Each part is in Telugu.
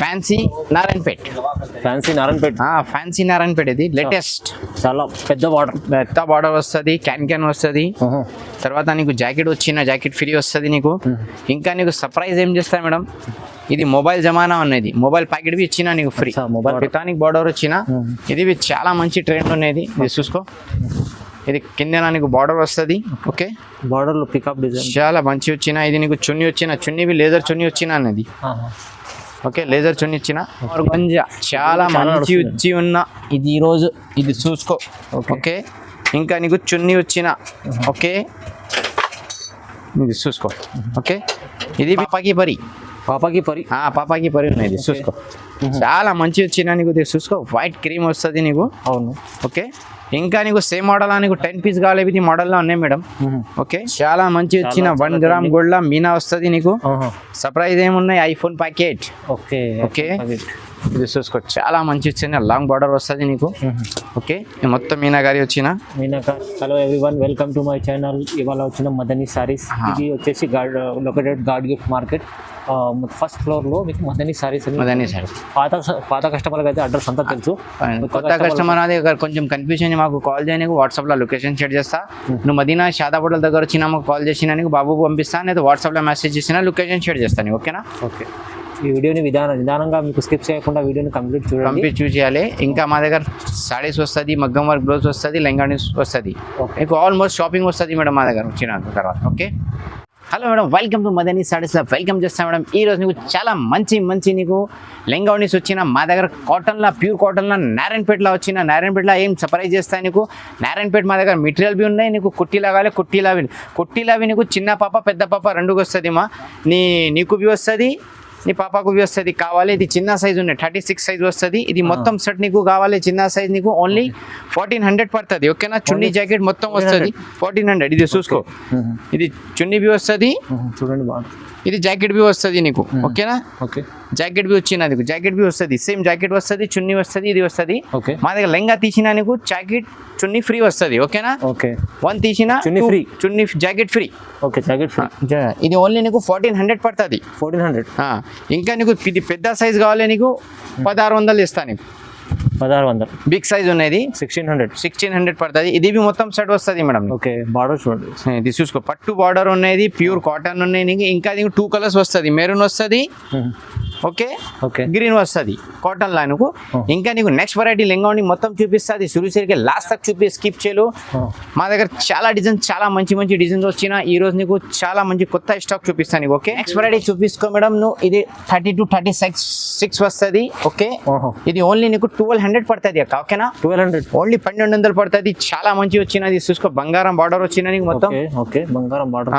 Fancy Narayanpet fancy Narayanapeta fancy Narayanpet ఇది. లేటెస్ట్ చాలా పెద్ద బార్డర్ పెద్ద బార్డర్ వస్తుంది క్యాన్ క్యాన్ వస్తుంది. తర్వాత నీకు జాకెట్ వచ్చిన జాకెట్ ఫ్రీ వస్తుంది నీకు. ఇంకా నీకు సర్ప్రైజ్ ఏం చేస్తా మేడం? ఇది మొబైల్ జమానా ఉన్నది మొబైల్ ప్యాకెట్ బి ఇచ్చిన నీకు ఫ్రీ mobile పితానిక్ బార్డర్ వచ్చిన ఇది చాలా మంచి ట్రెండ్ ఉన్నది. ఇది చూసుకో. ఇది కింద నీకు బార్డర్ వస్తుంది ఓకే బార్డర్లో పికప్ డిజైన్ చాలా మంచి వచ్చిన. ఇది నీకు చున్ని వచ్చిన. చున్ని లేజర్ చున్ని వచ్చిన అన్నది ఓకే లేజర్ చున్ని ఇచ్చిన? గంజా. చాలా మంచి. వచ్చి ఉన్న. ఇది ఈరోజు ఇది చూసుకో. ఓకే. ఇంకా నీకు చున్ని వచ్చిన. ఓకే ఇది చూసుకో. ఓకే ఇది పాపాకి పరి. పాపాకి పరి. ఆ, పాపాకి పరి ఉన్నాయి ఇది చూసుకో. చాలా మంచి వచ్చిన నీకు ఇది చూసుకో. వైట్ క్రీమ్ వస్తుంది నీకు. అవును. ఓకే ఇంకా నీకు సేమ్ మోడల్ నీకు టెన్ పీస్ కావాలి ఇది మోడల్లో ఉన్నాయి మేడం. ఓకే? చాలా మంచి వచ్చిన వన్ గ్రామ్ గోల్డ్ మీనా వస్తుంది నీకు. సర్ప్రైజ్ ఏమున్నాయి? IPhone packet okay. ఓకే? ఇది చూసుకో చాలా మంచి వచ్చిన లాంగ్ బార్డర్ వస్తుంది నీకు. ఓకే? మొత్తం మీనా గారి వచ్చిన. Hello everyone welcome to my channel ఇవాళ వచ్చిన మదనీ సారీస్ ఇది వచ్చేసి God located God gift market. First ఫ్లోర్లో మీకు మదనీ సారీస్ అని అదని సార్ పాత పాత కస్టమర్కి అయితే అడ్రస్ అంతా తెలుసు. కొత్త కస్టమర్ అది కొంచెం కన్ఫ్యూజన్ మాకు కాల్ చేయడానికి వాట్సాప్లో లొకేషన్ షేర్ చేస్తా. నువ్వు మదీనా షాదాపూడల దగ్గర వచ్చినా మాకు కాల్ చేసినా బాబు పంపిస్తా. లేదా వాట్సాప్లో మెసేజ్ చేసినా లొకేషన్ షేర్ చేస్తాను ఓకేనా ఓకే. ఈ వీడియోని విధానం నిదానంగా మీకు స్కిప్ చేయకుండా వీడియోని కంప్లీట్ చూడండి. చూస్ చేయాలి. ఇంకా మా దగ్గర సారీస్ వస్తుంది మగ్గం వర్క్ బ్లౌజ్ వస్తుంది లెంగానీస్ వస్తుంది. మీకు ఆల్మోస్ట్ షాపింగ్ వస్తుంది మేడం మా దగ్గర వచ్చిన తర్వాత okay hello madam welcome to Madani sarees welcome చేస్తాను మేడం ఈ రోజు నీకు చాలా మంచి మంచి నీకు లెంగావనీస్ వచ్చిన మా దగ్గర కాటన్లో ప్యూర్ కాటన్లో నారాయణపేటలో వచ్చిన నారాయణపేటలో ఏం సర్ప్రైజ్ చేస్తాయి నీకు? నారాయణపేట మా దగ్గర మెటీరియల్ బి ఉన్నాయి నీకు? కుట్టిలా కావాలి కుట్టిలావి కుట్టిలావి నీకు చిన్న పాప పెద్ద పాప రెండుకి వస్తుంది మా. నీ నీకు బి వస్తుంది. నీ పాపకు వస్తుంది కావాలి ఇది చిన్న సైజ్ ఉన్నాయి థర్టీ సిక్స్ సైజ్ వస్తుంది ఇది మొత్తం సెట్ నీకు కావాలి చిన్న సైజ్ నీకు ఓన్లీ ఫోర్టీన్ హండ్రెడ్ పడుతుంది ఓకేనా? చున్నీ జాకెట్ మొత్తం వస్తుంది ఫోర్టీన్ హండ్రెడ్ ఇది చూసుకో. ఇది చున్నీ బి వస్తుంది. చూడండి బాగా ఇది జాకెట్ బి వస్తుంది నీకు ఓకేనా? ఓకే. జాకెట్ బి వచ్చిన నీకు జాకెట్ బి వస్తుంది సేమ్ జాకెట్ వస్తుంది చున్నీ వస్తుంది ఇది వస్తుంది. ఓకే. మా దగ్గర లెంగా తీసిన నీకు జాకెట్ చున్నీ ఫ్రీ వస్తుంది ఓకేనా? ఓకే. వన్ తీసిన చున్నీ free. చున్నీ jacket free. Okay jacket free. ఇది ఓన్లీ నీకు ఫోర్టీన్ హండ్రెడ్ పడుతుంది. ఫోర్టీన్ హండ్రెడ్ ఇంకా నీకు ఇది పెద్ద సైజ్ కావాలి నీకు పదహారు వందలు ఇస్తా నీకు. పదహారు వందలు. బిగ్ సైజ్ ఉన్నది? సిక్స్టీన్ హండ్రెడ్ సిక్స్టీన్ హండ్రెడ్ పడుతుంది. ఇది మొత్తం సెట్ వస్తుంది మేడం. ఓకే బార్డర్ చూడండి. ఇది చూసుకో. పట్టు బార్డర్ ఉన్నది ప్యూర్ కాటన్ ఉన్నాయి ఇంకా నీకు టూ కలర్స్ వస్తుంది. మెరూన్ వస్తుంది ఓకే? ఓకే. గ్రీన్ వస్తుంది కాటన్ లా నీకు ఇంకా నీకు నెక్స్ట్ వెరైటీ లెంగా మొత్తం చూపిస్తుంది. సురుసరికి లాస్ట్ తక్ చూపి స్కిప్ చేయలు. మా దగ్గర చాలా డిజైన్ చాలా మంచి మంచి డిజైన్స్ వచ్చిన ఈ రోజు నీకు చాలా మంచి కొత్త స్టాక్ చూపిస్తాను నీకు ఓకే? నెక్స్ట్ వెరైటీ చూపిస్తావు మేడం నువ్వు. ఇది thirty two thirty six six వస్తుంది ఓకే? ఇది ఓన్లీ నీకు ట్వెల్వ్ హండ్రెడ్ పడుతుంది అక్క ఓకేనా? Twelve hundred. ఓన్లీ పన్నెండు వందలు పడుతుంది. చాలా మంచి వచ్చినది చూసుకో బంగారం బార్డర్ వచ్చిన నీకు మొత్తం. ఓకే బంగారం బార్డర్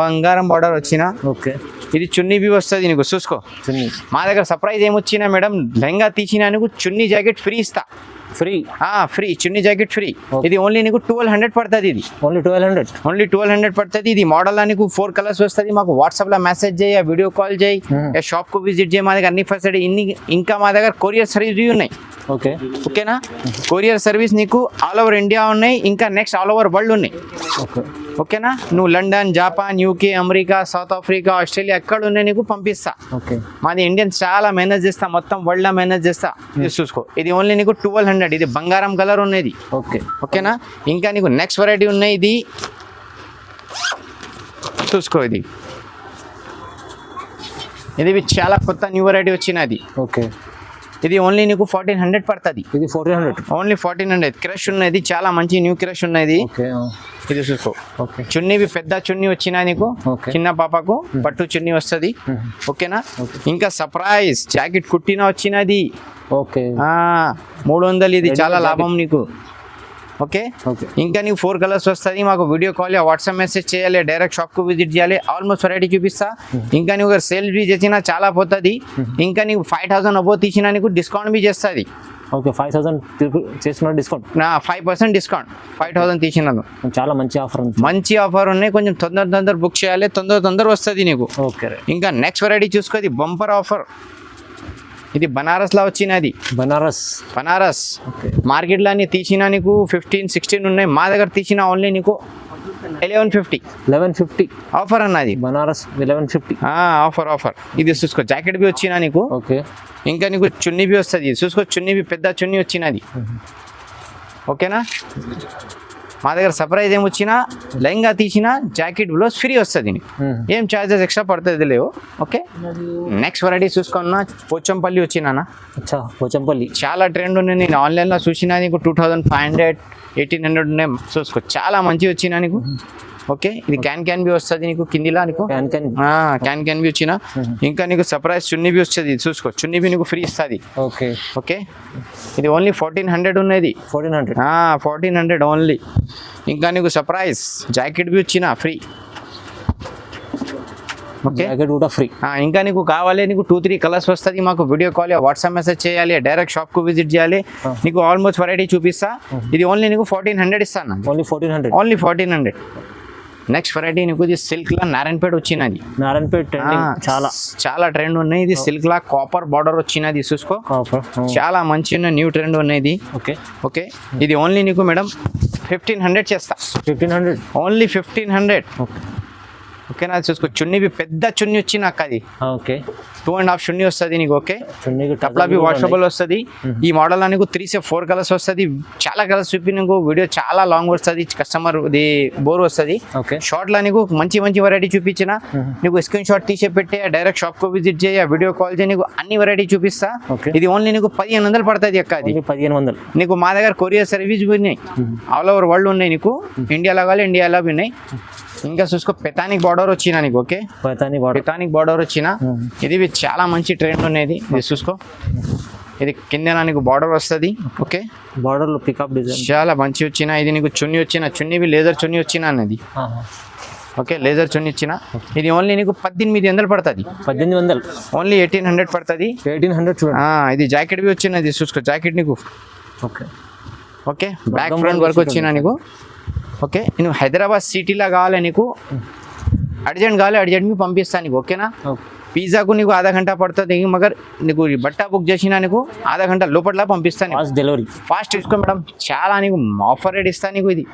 బంగారం బార్డర్ వచ్చిన ఓకే. ఇది చున్నీ బి వస్తుంది నీకు చూసుకో. చున్నీ. మా దగ్గర సర్ప్రైజ్ ఏమొచ్చినా మేడం లెహంగా తీసినా నీకు చున్నీ జాకెట్ ఫ్రీ ఇస్తా. ఫ్రీ. ఆ ఫ్రీ. చున్నీ జాకెట్ ఫ్రీ. ఇది ఓన్లీ నీకు ట్వెల్వ్ హండ్రెడ్ పడుతుంది ఇది. Only twelve hundred only twelve hundred పడుతుంది ఇది. మోడల్ నీకు ఫోర్ కలర్స్ వస్తుంది. మాకు వాట్సాప్లో మెసేజ్ చేయి వీడియో కాల్ చేయి Hmm. షాప్కు విజిట్ చేయి. మా దగ్గర అన్ని ఫెసిలిటీ ఇన్ని ఇంకా మా దగ్గర కొరియర్ సర్వీస్ ఉన్నాయి. ఓకే. ఓకేనా? కొరియర్ సర్వీస్ నీకు ఆల్ ఓవర్ ఇండియా ఉన్నాయి. ఇంకా నెక్స్ట్ ఆల్ ఓవర్ వరల్డ్ ఉన్నాయి. ఓకే. ఓకేనా? నువ్వు London Japan UK America South Africa Australia ఎక్కడ ఉన్నాయి నీకు పంపిస్తా. ఓకే. మాది ఇండియన్స్ చాలా మేనేజ్ చేస్తా మొత్తం వరల్డ్ మేనేజ్ చేస్తా. ఇది చూసుకో. ఇది ఓన్లీ నీకు ట్వెల్వ్ హండ్రెడ్ ఇది బంగారం కలర్ ఉన్నది. ఓకే. ఓకేనా? ఇంకా నీకు నెక్స్ట్ వెరైటీ ఉన్నాయి ఇది చూసుకో ఇది. ఇది చాలా కొత్త న్యూ వెరైటీ వచ్చినది. ఓకే. ఇది ఓన్లీ నీకు ఫార్టీన్ హండ్రెడ్ పడుతుంది. ఇది fourteen hundred only fourteen hundred crush ఉన్నది చాలా మంచి న్యూ క్రష్ ఉన్నది. చున్నీవి పెద్ద చున్నీ వచ్చినా నీకు. చిన్న పాపకు పట్టు చున్నీ వస్తుంది. ఓకేనా? ఇంకా సర్ప్రైజ్ జాకెట్ కుట్టిన వచ్చినది ఓకే మూడు వందలు ఇది చాలా లాభం నీకు. ఓకే ఓకే ఇంకా నీకు ఫోర్ కలర్స్ వస్తుంది మాకు వీడియో కాల్ వాట్సాప్ మెసేజ్ చేయాలి డైరెక్ట్ షాప్కు విజిట్ చేయాలి ఆల్మోస్ట్ వెరైటీ చూపిస్తా. ఇంకా నీకు సేల్ బి చేసినా చాలా పోతుంది. ఇంకా నీకు ఫైవ్ థౌసండ్ అబో తీసినా నీకు డిస్కౌంట్ బి చేస్తుంది. ఓకే ఫైవ్ థౌసండ్ చేస్తున్న discount five percent discount five thousand తీసినాను. చాలా మంచి ఆఫర్ ఉంది. మంచి ఆఫర్ ఉన్నాయి. కొంచెం తొందర తొందర బుక్ చేయాలి. తొందర తొందర వస్తుంది నీకు. ఓకే. ఇంకా నెక్స్ట్ వెరైటీ చూసుకోది. బంపర్ ఆఫర్ ఇది బనారస్లో వచ్చినది. బనారస్. బనారస్. ఓకే. మార్కెట్లో అన్ని తీసినా నీకు ఫిఫ్టీన్ సిక్స్టీన్ ఉన్నాయి. మా దగ్గర తీసిన ఓన్లీ నీకు eleven fifty eleven fifty offer అన్నది Banaras eleven fifty offer offer ఇది చూసుకో జాకెట్ బి వచ్చినా నీకు? ఓకే. ఇంకా నీకు చున్నీ బి వస్తుంది. చూసుకో చున్నీ బి పెద్ద చున్నీ వచ్చినది. ఓకేనా? మా దగ్గర సర్ప్రైజ్ ఏం వచ్చినా లెహంగా తీసినా జాకెట్ బ్లౌజ్ ఫ్రీ వస్తుంది ఏం చార్జెస్ ఎక్స్ట్రా పడుతుంది లేవు. ఓకే నెక్స్ట్ వెరైటీ చూసుకున్నా పోచంపల్లి వచ్చినానా అచ్చా పోచంపల్లి. చాలా ట్రెండ్ ఉన్నాయి నేను ఆన్లైన్లో చూసినా నీకు two thousand five hundred eighteen hundred ఉన్నాయి. చూసుకో చాలా మంచి వచ్చినా నీకు? ఓకే? ఇది క్యాన్ క్యాన్ బి వస్తుంది నీకు? కిందిలా నీకు? క్యాన్ క్యాన్ క్యాన్ క్యాన్ బి వచ్చిన? ఇంకా నీకు సర్ప్రైజ్ చున్నీ బి వస్తుంది. చూసుకో. చున్నీ బి నీకు ఫ్రీ ఇస్తుంది. ఓకే. ఓకే? ఇది ఓన్లీ ఫోర్టీన్ హండ్రెడ్ ఉన్నది. Fourteen hundred fourteen hundred only ఇంకా నీకు సర్ప్రైజ్ జాకెట్ బి వచ్చిన? Free okay? జాకెట్ కూడా ఫ్రీ ఇంకా నీకు కావాలి నీకు టూ త్రీ కలర్స్ వస్తుంది మాకు. వీడియో కాల్ వాట్సాప్ మెసేజ్ చేయాలి డైరెక్ట్ షాప్కు విజిట్ చేయాలి. నీకు ఆల్మోస్ట్ వెరైటీ చూపిస్తా. ఇది ఓన్లీ నీకు ఫోర్టీన్ హండ్రెడ్ ఇస్తాను? Only fourteen hundred only fourteen hundred next variety నీకు ఇది సిల్క్లో నారాయణపేట వచ్చినది. నారాయణపేట చాలా. చాలా ట్రెండ్ ఉన్నాయి. ఇది సిల్క్ లా కాపర్ బార్డర్ వచ్చినది చూసుకో. చాలా మంచి న్యూ ట్రెండ్ ఉన్నది. ఓకే. ఓకే. ఇది ఓన్లీ నీకు మేడం ఫిఫ్టీన్ హండ్రెడ్ చేస్తా. Fifteen hundred only fifteen hundred okay. ఓకేనా చూసుకో. చున్నీ బి పెద్ద చున్నీ వచ్చి నాకు అది. ఓకే. టూ అండ్ హాఫ్ చున్నీ వస్తుంది నీకు ఓకే? కప్లా బి వాషబుల్ వస్తుంది. ఈ మోడల్ నీకు త్రీ సే ఫోర్ కలర్స్ వస్తుంది. చాలా కలర్స్ చూపి నీకు. వీడియో చాలా లాంగ్ వస్తుంది. కస్టమర్ ఇది బోర్ వస్తుంది. ఓకే. షార్ట్లో నీకు మంచి మంచి వెరైటీ చూపించిన. నీకు స్క్రీన్ షాట్ తీసే పెట్టి డైరెక్ట్ షాప్కు విజిట్ చేయ వీడియో కాల్ చేయి నీకు అన్ని వెరైటీ చూపిస్తా. ఇది ఓన్లీ నీకు పదిహేను వందలు పడుతుంది అక్క అది. పదిహేను వందలు. నీకు మా దగ్గర కొరియర్ సర్వీస్ ఉన్నాయి. ఆల్ ఓవర్ వరల్డ్ ఉన్నాయి నీకు. ఇండియాలో కావాలి ఇండియాలో ఉన్నాయి. ఇంకా చూసుకో పెతానిక్ బార్డర్ వచ్చిన నీకు ఓకే పైతాని వాటర్ పెతానిక్ బార్డర్ వచ్చిన ఇది చాలా మంచి ట్రెండ్ ఉన్నది. ఇది చూసుకో. ఇది కింద నీకు బార్డర్ వస్తుంది ఓకే బార్డర్లో పికప్ డిజైన్ చాలా మంచి వచ్చిన ఇది నీకు చున్నీ వచ్చిన చున్నీవి లేజర్ చున్నీ వచ్చిన అన్నది. ఓకే లేజర్ చున్నీ ఇచ్చిన ఇది ఓన్లీ నీకు పద్దెనిమిది వందలు పడుతుంది. పద్దెనిమిది వందలు. ఓన్లీ ఎయిటీన్ హండ్రెడ్ పడుతుంది. ఎయిటీన్ హండ్రెడ్ ఇది జాకెట్ బి వచ్చినది చూసుకో జాకెట్ నీకు. Okay okay back front work వచ్చిన నీకు. ఓకే నువ్వు హైదరాబాద్ సిటీలో కావాలి నీకు. అర్జెంట్ కావాలి అర్జెంట్ మీ పంపిస్తాను నీకు ఓకేనా? పిజ్జాకు నీకు ఆధా గంట పడుతుంది మగర్ నీకు ఈ బట్ట బుక్ చేసినా నీకు ఆధా గంట లోపల పంపిస్తాను డెలివరీ ఫాస్ట్ తీసుకో మేడం చాలా నీకు ఆఫర్ రేట్ ఇస్తాను నీకు ఇది.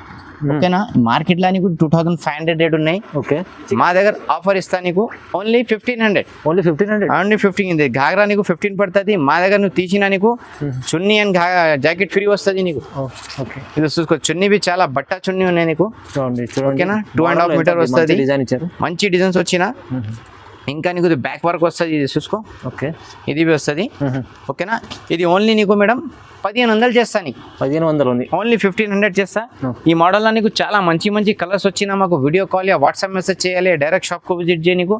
ఓకేనా? మార్కెట్లో నీకు two thousand five hundred rate ఉన్నాయి. ఓకే. మా దగ్గర ఆఫర్ ఇస్తాను నీకు. Only fifteen hundred only fifteen hundred only fifteen ఇది ఘాగ్రా నీకు ఫిఫ్టీన్ పడుతుంది. మా దగ్గర నువ్వు తీసినా నీకు చున్నీ అండ్ జాకెట్ ఫ్రీ వస్తుంది నీకు. ఓకే ఇది చూసుకో చున్నీ చాలా బట్ట చున్నీ ఉన్నాయి నీకు. ఓకేనా? Two and half meter వస్తది. మంచి డిజైన్స్ వచ్చిన ఇంకా నీకు బ్యాక్ వర్క్ వస్తుంది ఇది చూసుకో. ఓకే. ఇది వస్తుంది. ఓకేనా? ఇది ఓన్లీ నీకు మేడం పదిహేను వందలు చేస్తా నీకు. పదిహేను వందలు ఉంది. ఓన్లీ ఫిఫ్టీన్ హండ్రెడ్ చేస్తా. ఈ మోడల్లో నీకు చాలా మంచి మంచి కలర్స్ వచ్చినా మాకు వీడియో కాల్ వాట్సాప్ మెసేజ్ చేయాలి డైరెక్ట్ షాప్కు విజిట్ చేయ నీకు.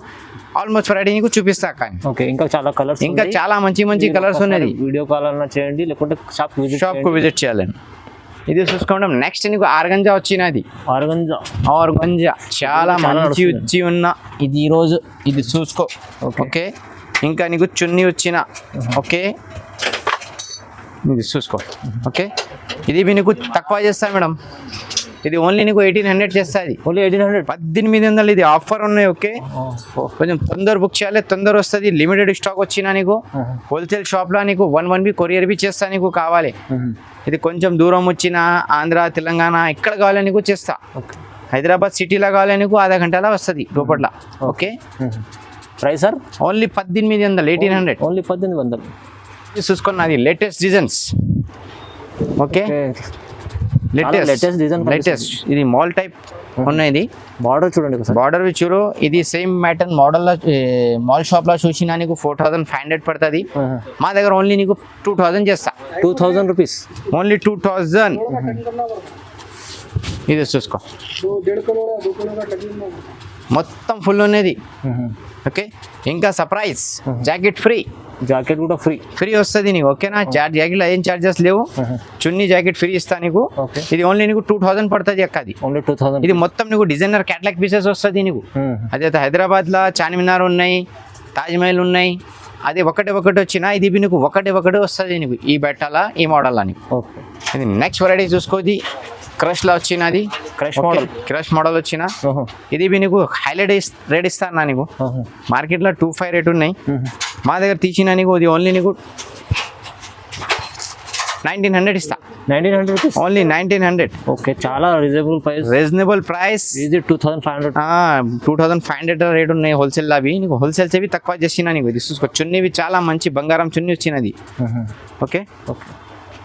ఆల్మోస్ట్ ఫ్రైడే నీకు చూపిస్తా కానీ. ఓకే ఇంకా చాలా కలర్స్ ఇంకా చాలా మంచి మంచి కలర్స్ ఉన్నది. వీడియో కాల్ అన్నా చేయండి లేకుంటే షాప్ విజిట్ షాప్కు విజిట్ చేయాలని ఇది చూసుకోవడం నెక్స్ట్ నీకు ఆర్గంజా వచ్చినది ఆర్గంజా. ఆర్గంజా. చాలా మంచి. వచ్చి ఉన్న ఇది ఈరోజు ఇది చూసుకో. ఓకే. ఇంకా నీకు చున్నీ వచ్చిన. ఓకే. ఇది చూసుకో. ఓకే? ఇది మీ నీకు తక్కువ చేస్తా మేడం. ఇది ఓన్లీ నీకు ఎయిటీన్ హండ్రెడ్ చేస్తుంది. ఓన్లీ ఎయిటీన్ హండ్రెడ్ పద్దెనిమిది వందలు ఇది ఆఫర్ ఉన్నాయి ఓకే కొంచెం తొందర బుక్ చేయాలి తొందర వస్తుంది. లిమిటెడ్ స్టాక్ వచ్చినా నీకు హోల్సేల్ షాప్లో నీకు వన్ వన్ బి కొరియర్ బి చేస్తా నీకు కావాలి. ఇది కొంచెం దూరం వచ్చిన ఆంధ్ర తెలంగాణ ఎక్కడ కావాలి నీకు చేస్తా. హైదరాబాద్ సిటీలో కావాలి నీకు ఆధా గంటలో వస్తుంది లోపట్ల ఓకే. ప్రైస్ సార్ ఓన్లీ పద్దెనిమిది వందలు ఎయిటీన్ హండ్రెడ్ ఓన్లీ పద్దెనిమిది వందలు. చూసుకున్నది latest designs okay. Latest design latest ఇది మాల్ టైప్ ఉన్నది. బార్డర్ చూడండి బార్డర్ చూడు. ఇది సేమ్ ప్యాటర్న్ మోడల్లో మాల్ షాప్లో చూసినా నీకు ఫోర్ థౌసండ్ ఫైవ్ హండ్రెడ్ పడుతుంది. మా దగ్గర ఓన్లీ నీకు టూ థౌజండ్ చేస్తా. Two thousand rupees only two thousand ఇది చూసుకో. మొత్తం ఫుల్ ఉన్నది. ఓకే ఇంకా సర్ప్రైజ్ జాకెట్ ఫ్రీ జాకెట్ కూడా ఫ్రీ. ఫ్రీ వస్తుంది నీకు ఓకేనా? చార్జ్ జాకెట్లో ఏం చార్జెస్ లేవు. చున్నీ జాకెట్ ఫ్రీ ఇస్తా నీకు. ఇది ఓన్లీ నీకు టూ థౌసండ్ పడుతుంది అక్క అది. ఓన్లీ టూ థౌజండ్ ఇది మొత్తం నీకు డిజైనర్ క్యాట్లాగ్ పీసెస్ వస్తుంది నీకు. అదే హైదరాబాద్లో చార్మినార్ ఉన్నాయి తాజ్మహల్ ఉన్నాయి. అది ఒకటి ఒకటి వచ్చినా ఇది నీకు ఒకటి ఒకటి వస్తుంది నీకు ఈ బట్టల ఈ మోడల్ అని ఓకే. ఇది నెక్స్ట్ వెరైటీ చూసుకోది క్రష్లో వచ్చినది Crush model. క్రష్ మోడల్ వచ్చిన? ఇది నీకు హైలైట్ రేట్ ఇస్తాను నీకు? మార్కెట్లో టూ ఫైవ్ రేట్ ఉన్నాయి. మా దగ్గర తీసిన నీకు ఇది ఓన్లీ నీకు నైన్టీన్ హండ్రెడ్ ఇస్తా. Nineteen hundred rupees only nineteen hundred okay చాలా రీజనబుల్ ప్రైస్ రీజనబుల్ ప్రైస్ ఇది two thousand five hundred two thousand five hundred rate ఉన్నాయి హోల్సేల్ అవి. నీకు హోల్సేల్స్ అవి తక్కువ చేసిన నీకు. ఇది చూసుకో చున్నీవి చాలా మంచి బంగారం చున్నీ వచ్చినది. ఓకే ఓకే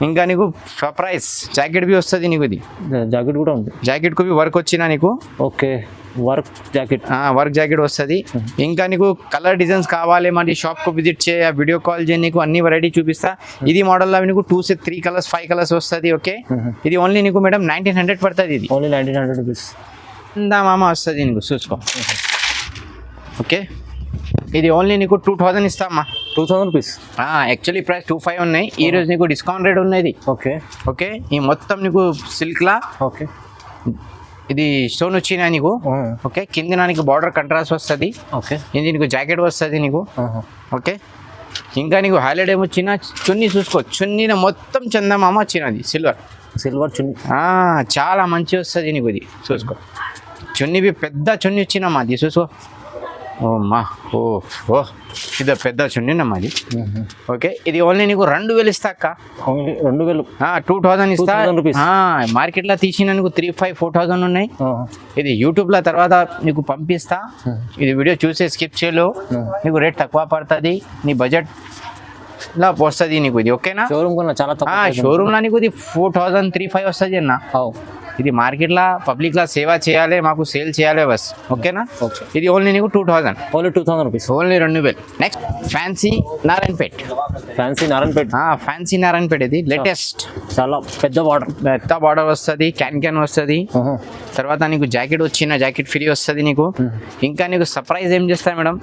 ఇంకా నీకు ప్రైస్ జాకెట్ బి వస్తుంది నీకు ఇది? జాకెట్ కూడా ఉంది. జాకెట్కు వర్క్ వచ్చిన నీకు? Okay work jacket work jacket వస్తుంది. ఇంకా నీకు కలర్ డిజైన్స్ కావాలి మరి షాప్కు విజిట్ చేయ వీడియో కాల్ చేయ నీకు అన్ని వెరైటీ చూపిస్తా. ఇది మోడల్ అవి నీకు two three colours five colours వస్తుంది ఓకే ఇది ఓన్లీ నీకు మేడం నైన్టీన్ హండ్రెడ్ పడుతుంది ఇది. ఓన్లీ నైన్టీన్ హండ్రెడ్ రూపీస్ ఇందా మామ వస్తుంది నీకు చూసుకో. ఓకే ఇది ఓన్లీ నీకు టూ థౌజండ్ ఇస్తామా two thousand rupees actually price two five ఉన్నాయి. ఈ రోజు నీకు డిస్కౌంట్ రేట్ ఉన్నది. ఓకే ఓకే ఈ మొత్తం నీకు సిల్క్లా ఓకే ఇది స్టోన్ వచ్చినా నీకు? ఓకే కింద నీకు బార్డర్ కంట్రాస్ట్ వస్తుంది. ఓకే ఇది నీకు జాకెట్ వస్తుంది నీకు. ఓకే ఇంకా నీకు హైలైట్ ఏమొచ్చినా చున్నీ చూసుకో. చున్నీన మొత్తం చందమామ వచ్చినది సిల్వర్ సిల్వర్ చున్నీ. చాలా మంచి వస్తుంది నీకు ఇది. చూసుకో. చున్నీవి పెద్ద చున్నీ వచ్చినమ్మా అది చూసుకో. ఓ మా ఓ ఓ. ఇది పెద్ద చున్నీనమ్మా అది ఓకే ఇది ఓన్లీ నీకు రెండు వేలు ఇస్తా అక్క. రెండు వేలు. టూ థౌజండ్ ఇస్తా. 2000 rupees. మార్కెట్లో తీసిన నీకు త్రీ ఫైవ్ ఫోర్ థౌజండ్ ఉన్నాయి. ఇది యూట్యూబ్లో తర్వాత నీకు పంపిస్తా. ఇది వీడియో చూసే స్కిప్ చేయలు నీకు రేట్ తక్కువ పడుతుంది. నీ బడ్జెట్ లా వస్తుంది నీకు ఇది ఓకేనా? షోరూమ్ చాలా షోరూమ్లో నీకు ఇది ఫోర్ థౌజండ్ త్రీ ఫైవ్ వస్తుంది అన్న. ఇది మార్కెట్లో పబ్లిక్లో సేవ చేయాలి మాకు సేల్ చేయాలి బస్. ఓకేనా? ఓకే. ఇది ఓన్లీ నీకు two thousand only two thousand rupees only రెండు వేలు. Next fancy Narayanpet fancy Narayanpet fancy Narayanpet ఇది. లేటెస్ట్ చాలా పెద్ద బార్డర్ పెద్ద బార్డర్ వస్తుంది క్యాన్ క్యాన్ వస్తుంది. తర్వాత నీకు జాకెట్ వచ్చిన జాకెట్ ఫ్రీ వస్తుంది నీకు. ఇంకా నీకు సర్ప్రైజ్ ఏం చేస్తా మేడం?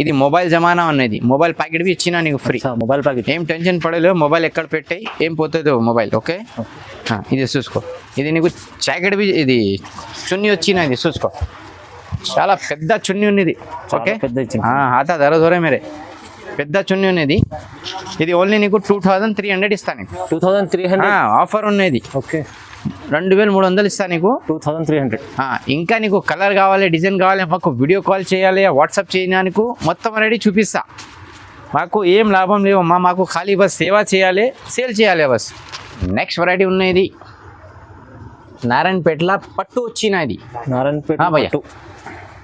ఇది మొబైల్ జమానా ఉన్నది మొబైల్ ప్యాకెట్ బి ఇచ్చిన నీకు ఫ్రీ మొబైల్ ప్యాకెట్. ఏం టెన్షన్ పడలేవు మొబైల్ ఎక్కడ పెట్టాయి ఏం పోతుందో మొబైల్ ఓకే? ఇది చూసుకో. ఇది నీకు జాకెట్ బి ఇది చున్నీ వచ్చిన ఇది చూసుకో. చాలా పెద్ద చున్నీ ఉన్నది ఓకే? పెద్ద హాతా ధర దూరే మేరే. పెద్ద చున్నీ ఉన్నది. ఇది ఓన్లీ నీకు టూ థౌజండ్ త్రీ హండ్రెడ్ ఇస్తాను two thousand three hundred offer ఉన్నది. ఓకే. రెండు వేలు మూడు వందలు ఇస్తా నీకు. Two thousand three hundred. ఇంకా నీకు కలర్ కావాలి డిజైన్ కావాలి మాకు వీడియో కాల్ చేయాలి వాట్సాప్ చేయడానికి మొత్తం రెడీ చూపిస్తా. మాకు ఏం లాభం లేవమ్మా మాకు ఖాళీ బస్ సేవ చేయాలి సేల్ చేయాలి బస్. నెక్స్ట్ వెరైటీ ఉన్నది. నారాయణపేటలో పట్టు వచ్చినది నారాయణపేట ఆ, భయ్యా.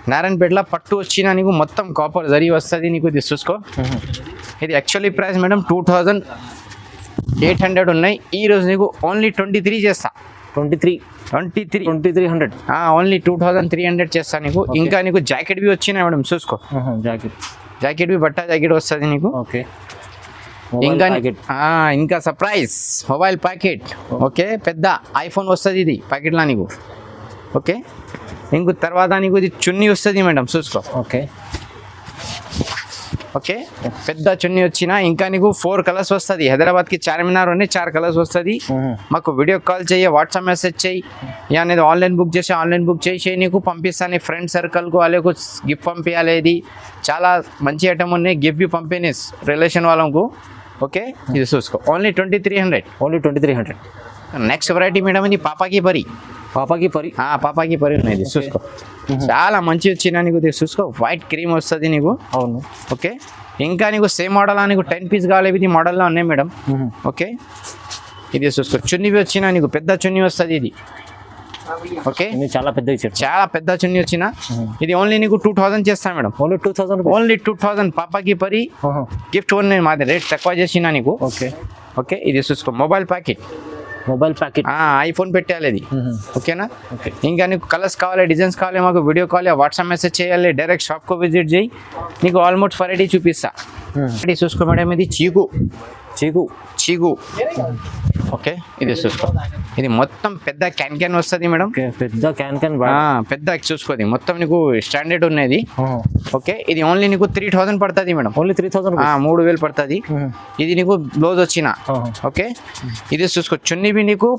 నారాయణపేటలో పట్టు వచ్చిన నీకు మొత్తం కాపర్ జరీ వస్తుంది నీకు ఇది చూసుకో. ఇది actually price madam two thousand eight hundred ఉన్నాయి. ఈ రోజు నీకు ఓన్లీ ట్వంటీ త్రీ చేస్తా. Twenty three. Twenty three. Twenty three hundred. Only two thousand three hundred చేస్తా నీకు. ఇంకా నీకు జాకెట్ బి వచ్చినాయి మేడం చూసుకో. జాకెట్. జాకెట్ బి బట్ట జాకెట్ వస్తుంది నీకు. ఓకే. ఇంకా ఇంకా సర్ప్రైజ్ మొబైల్ ప్యాకెట్ ఓకే పెద్ద ఐఫోన్ వస్తుంది ఇది ప్యాకెట్లో నీకు. ఓకే ఇంకో తర్వాత నీకు ఇది చున్నీ వస్తుంది మేడం చూసుకో. ఓకే. ఓకే. పెద్ద చున్నీ వచ్చిన ఇంకా నీకు ఫోర్ కలర్స్ వస్తుంది. హైదరాబాద్కి చార్మినార్ ఉన్నాయి చార్ కలర్స్ వస్తుంది. మాకు వీడియో కాల్ చేయి వాట్సాప్ మెసేజ్ చేయి యా అనేది ఆన్లైన్ బుక్ చేసి ఆన్లైన్ బుక్ చేసి నీకు. పంపిస్తాను నీ ఫ్రెండ్ సర్కిల్కు వాళ్ళకు గిఫ్ట్ పంపించాలి ఇది. చాలా మంచి ఐటమ్ ఉన్నాయి. గిఫ్ట్ పంపిణీ రిలేషన్ వాళ్ళకు. ఓకే? ఇది చూసుకో. Only twenty three hundred only twenty three hundred next variety madam ఇది పాపాకి పరి పాపాకి పరి ఆ, పాపాకి పరి ఉన్నాయి చూసుకో. చాలా మంచి వచ్చిన నీకు చూసుకో. వైట్ క్రీమ్ వస్తుంది నీకు. అవును. ఓకే. ఇంకా నీకు సేమ్ మోడల్ నీకు టెన్ పీస్ కావాలి ఇది మోడల్లో ఉన్నాయి మేడం. ఓకే. ఇది చూసుకో. చున్నీ వచ్చిన నీకు పెద్ద చున్నీ వస్తుంది ఇది. ఓకే. చాలా పెద్ద చాలా పెద్ద చున్నీ వచ్చిన. ఇది ఓన్లీ నీకు టూ థౌజండ్ చేస్తాను madam. Only two thousand only two thousand పాపాకి పరి. గిఫ్ట్ ఓన్లీ మాది రేట్ తక్కువ చేసిన నీకు. ఓకే. ఓకే. ఇది చూసుకో. Mobile packet mobile packet. IPhone పెట్టాలి ఇది ఓకేనా? ఓకే. ఇంకా నీకు కలర్స్ కావాలి డిజైన్స్ కావాలి మాకు వీడియో కాల్ వాట్సాప్ మెసేజ్ చేయాలి డైరెక్ట్ షాప్కు విజిట్ చేయి. నీకు ఆల్మోస్ట్ వెరైటీ చూపిస్తా. చూసుకో మేడం ఇది చీకు. చీకు. చీకు. ఓకే ఇది చూసుకో. ఇది మొత్తం పెద్ద క్యాన్ క్యాన్ వస్తుంది మేడం. పెద్ద క్యాన్ క్యాన్ ఆ, పెద్ద చూసుకోది. మొత్తం నీకు స్టాండర్డ్ ఉన్నది. ఓకే ఇది ఓన్లీ నీకు త్రీ థౌసండ్ పడుతుంది మేడం. ఓన్లీ త్రీ థౌసండ్ ఆ, మూడు వేలు పడుతుంది. ఇది నీకు బ్లౌజ్ వచ్చిన. ఓకే ఇది చూసుకో. చున్నీవి నీకు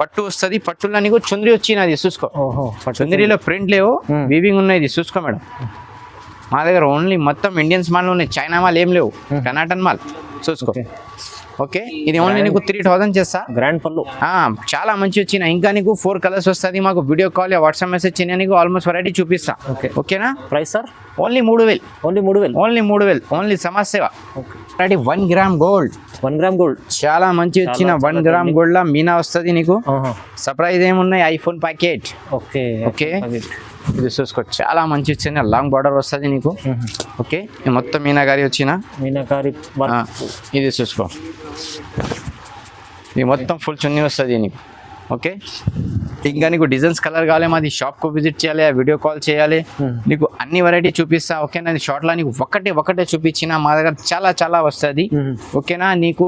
పట్టు వస్తుంది. పట్టులో నీకు చుందరి వచ్చినది చూసుకో. ఓహో చుందరిలో ప్రింట్ లేవు. వీవింగ్ ఉన్నాయి ఇది చూసుకో మేడం. మా దగ్గర ఓన్లీ మొత్తం ఇండియన్స్ మాల్ ఉన్నాయి. చైనా మాల్ ఏం లేవు. కర్ణాటన్ మాల్ చూసుకో. ఓకే ఇది ఓన్లీ నీకు త్రీ థౌసండ్ చేస్తా? గ్రాండ్ పళ్ళు. చాలా మంచి వచ్చిన ఇంకా నీకు ఫోర్ కలర్స్ వస్తుంది. మాకు వీడియో కాల్ వాట్సాప్ మెసేజ్ చిన్న నీకు ఆల్మోస్ట్ వెరైటీ చూపిస్తా. ఓకే. ఓకేనా? ప్రైస్ సార్ ఓన్లీ మూడు వేలు. ఓన్లీ మూడు వేలు. ఓన్లీ మూడు వేలు. ఓన్లీ సమాజ్ సేవ. One gram gold one gram gold చాలా మంచి వచ్చిన వన్ గ్రామ్ గోల్డ్ లా మీనా వస్తుంది నీకు. సర్ప్రైజ్ ఏమున్నాయి? IPhone packet okay okay? ఇది చూసుకో చాలా మంచి వచ్చిన లాంగ్ బార్డర్ వస్తుంది నీకు. ఓకే మొత్తం మీనా గారి వచ్చిన? మీనాకారి ఇది చూసుకో. ఇది మొత్తం ఫుల్ చున్నీ వస్తుంది నీకు. ఓకే? ఇంకా నీకు డిజైన్స్ కలర్ కావాలి మాది షాప్కు విజిట్ చేయాలి వీడియో కాల్ చేయాలి. Hmm. నీకు అన్ని వెరైటీ చూపిస్తా ఓకేనా? షార్ట్లో నీకు ఒకటే ఒకటే చూపించిన మా దగ్గర చాలా చాలా వస్తుంది. ఓకేనా? నీకు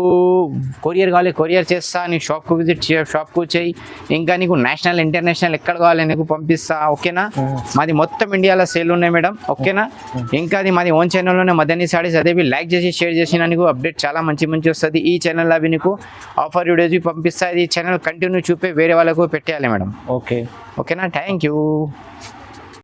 కొరియర్ కావాలి కొరియర్ చేస్తా నీ షాప్కు విజిట్ చే షాప్కు చేయి. ఇంకా నీకు నేషనల్ ఇంటర్నేషనల్ ఎక్కడ కావాలి నీకు పంపిస్తా ఓకేనా? Hmm. మాది మొత్తం ఇండియాలో సేల్ ఉన్నాయి మేడం. ఓకేనా? ఇంకా అది మాది ఓన్ ఛానల్లోనే మదనీ సాడీస్ అదే లైక్ చేసి షేర్ చేసిన నీకు అప్డేట్ చాలా మంచి మంచి వస్తుంది. ఈ ఛానల్ అవి నీకు ఆఫర్ వీడియోస్ పంపిస్తా ఇది ఛానల్ కంటిన్యూ చూపి వేరే వాళ్ళకు పెట్టేయాలి మేడం. ఓకే. ఓకేనా? Thank you.